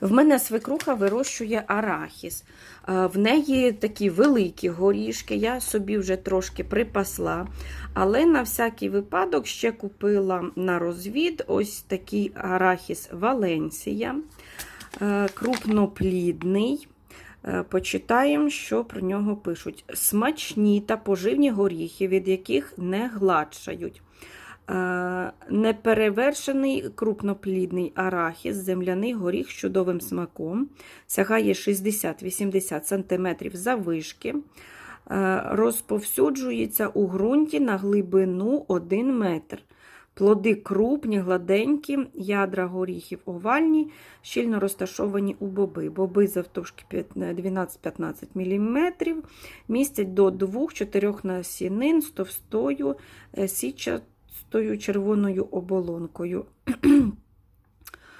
В мене свекруха вирощує арахіс. Е, В неї такі великі горішки, я собі вже трошки припасла. Але на всякий випадок ще купила на розвід ось такий арахіс Валенсія, е, крупноплідний. Е, Почитаємо, що про нього пишуть. Смачні та поживні горіхи, від яких не гладшають. Е, Неперевершений крупноплідний арахіс, земляний горіх з чудовим смаком, сягає 60-80 см заввишки, Е, розповсюджується у ґрунті на глибину 1 метр. Плоди крупні, гладенькі, ядра горіхів овальні, щільно розташовані у боби. Боби завтовшки 12-15 мм, містять до 2-4 насінин з товстою січастою червоною оболонкою.